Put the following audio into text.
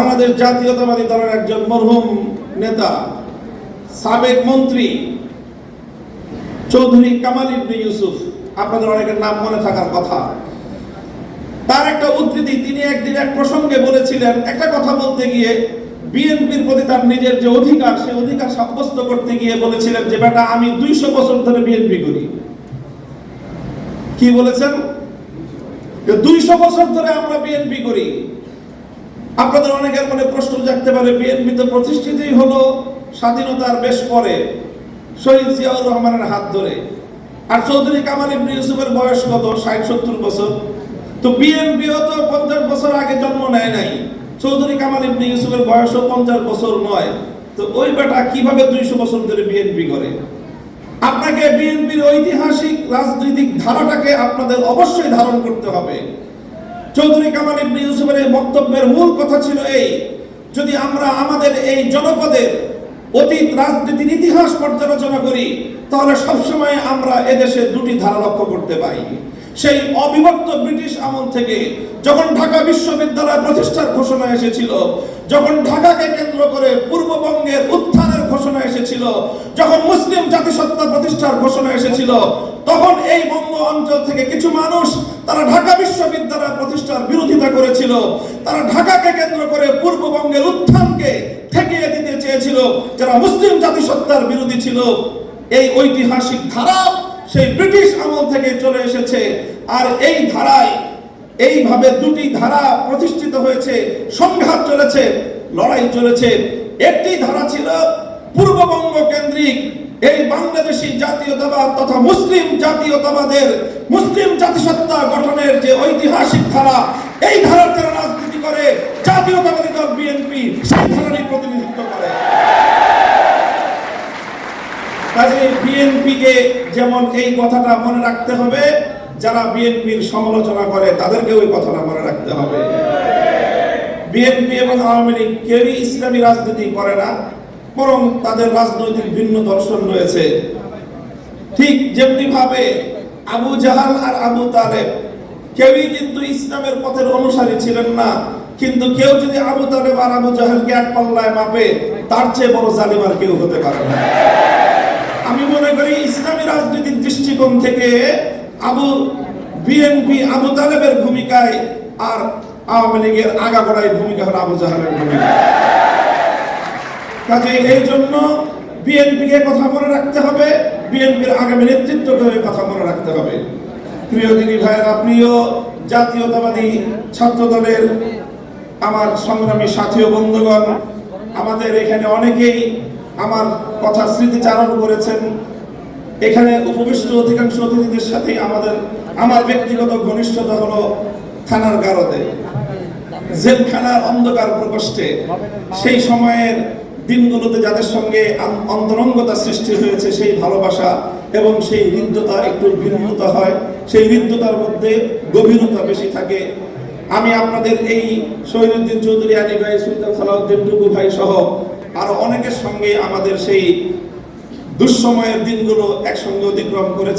বাংলাদেশ জাতীয়তাবাদী দলের একজন মরহুম নেতা, সাবেক মন্ত্রী চৌধুরী কামাল ইবনে ইউসুফ। আপনাদের অনেকের নাম মনে থাকার কথা। তার একটা উদ্ধৃতি, তিনি একদিন এক প্রসঙ্গে বলেছিলেন, একটা কথা বলতে গিয়ে বিএনপির প্রতি তার নিজের যে অধিকার সেই অধিকার সাব্যস্ত করতে গিয়ে বলেছিলেন যে, বেটা, আমি দুইশো বছর ধরে বিএনপি করি। কি বলেছেন? দুইশো বছর ধরে আমরা বিএনপি করি। আপনাদের অনেকের মনে প্রশ্ন জাগতে পারে বিএনপি তো প্রতিষ্ঠিতই হলো স্বাধীনতার বেশ পরে, শহীদ জিয়াউর রহমানের হাত ধরে। আর চৌধুরী কামাল ইবনে ইউসুফের বয়স কত? ষাট, সত্তর বছর। তো বিএনপিও তো পঞ্চাশ বছর আগে জন্ম নেয় নাই। চৌধুরী কামাল ইবনে ইউসুফের বয়সও পঞ্চাশ বছর নয়। তো ওই বেটা কীভাবে দুইশো বছর ধরে বিএনপি করে? আপনাকে বিএনপির ঐতিহাসিক, রাজনৈতিক ধারাটাকে আপনাদের অবশ্যই ধারণ করতে হবে। চৌধুরী কামাল ইবনে ইউসুফের এই বক্তব্যের মূল কথা ছিল এই, যদি আমরা আমাদের এই জনপদের অতীত রাজনীতির ইতিহাস পর্যালোচনা করি, তাহলে সবসময় আমরা এদেশে দুটি ধারা লক্ষ্য করতে পাই সেই অবিভক্ত ব্রিটিশ আমল থেকে যখন ঢাকা বিশ্ববিদ্যালয় প্রতিষ্ঠার ঘোষণা এসেছিল, যখন ঢাকাকে কেন্দ্র করে পূর্ববঙ্গের উত্থানের ঘোষণা এসেছিল, যখন মুসলিম জাতিসত্তা প্রতিষ্ঠার ঘোষণা এসেছিল তখন এই বঙ্গ অঞ্চল থেকে কিছু মানুষ তারা ঢাকা বিশ্ববিদ্যালয় প্রতিষ্ঠার বিরোধিতা করেছিল। তারা ঢাকাকে কেন্দ্র করে পূর্ববঙ্গের উত্থানকে ঠেকিয়ে দিতে চেয়েছিল, যারা মুসলিম জাতিসত্তার বিরোধী ছিল। এই ঐতিহাসিক ধারা সেই ব্রিটিশ আমল থেকে চলে এসেছে। আর এই ধারায়, এইভাবে দুটি ধারা প্রতিষ্ঠিত হয়েছে, সংঘাত চলেছে, লড়াই চলেছে। একটি ধারা ছিল পূর্ববঙ্গ কেন্দ্রিক এই বাংলাদেশি জাতীয়তাবাদ তথা মুসলিম জাতীয়তাবাদের, মুসলিম জাতিসত্তা গঠনের যে ঐতিহাসিক ধারা, এই ধারার যারা রাজনীতি করে জাতীয়তাবাদী দল বিএনপি সেই ধারারই প্রতিনিধিত্ব করে। কাজে বিএনপিকে যেমন এই কথাটা মনে রাখতে হবে, যারা বিএনপির সমালোচনা করে তাদেরকে ওই কথাটা মনে রাখতে হবে। বিএনপি এবং আওয়ামী লীগ কেউই ইসলামী রাজনীতি করে না। বরং তাদের রাজনৈতিক ভিন্ন দর্শন রয়েছে। ঠিক যেমনি ভাবে আবু জাহাল আর আবু তালেব কেউই কিন্তু ইসলামের পথের অনুসারী ছিলেন না, কিন্তু কেউ যদি আবু তালেব আর আবু জাহালকে এক পাল্লায় মাপে, তার চেয়ে বড় জালিম আর কেউ হতে পারে না। আমি মনে করি ইসলামী রাজনীতির দৃষ্টিকোণ থেকে আবু, বিএনপি আবু তালেবের ভূমিকায় আর আওয়ামী লীগের আগাগোড়ায় ভূমিকা হলো আবু জাহালের ভূমিকা। কাজে এই জন্য বিএনপিকে কথা মনে রাখতে হবে। বিএনপির আগামী নেতৃত্বকে কথা মনে রাখতে হবে। প্রিয় দিনী ভাইয়ের আপনিও জাতীয়তাবাদী ছাত্র দলের আমার সংগ্রামী সাথী ও বন্ধুগণ, আমাদের এখানে অনেকেই আমার কথা স্মৃতিচারণ করেছেন। এখানে উপবিষ্ট অধিকাংশ অতিথিদের সাথে আমাদের, আমার ব্যক্তিগত ঘনিষ্ঠতা হলো থানার গারদে। জেলখানার অন্ধকার প্রকোষ্ঠে। সেই সময়ের দিনগুলোতে যাদের সঙ্গে অন্তরঙ্গতা সৃষ্টি হয়েছে, সেই ভালোবাসা এবং সেই হৃদ্যতা একটু ভিন্নতা হয়, সেই হৃদ্যতার মধ্যে গভীরতা বেশি থাকে। আমি আপনাদের এই শহীদুদ্দিন চৌধুরী, আলী ভাই, সুলতান সালাউদ্দিন টুকু ভাই সহ আরও অনেকের সঙ্গে আমাদের সেই দুঃসময়ের দিনগুলো একসঙ্গে অতিক্রম করেছে।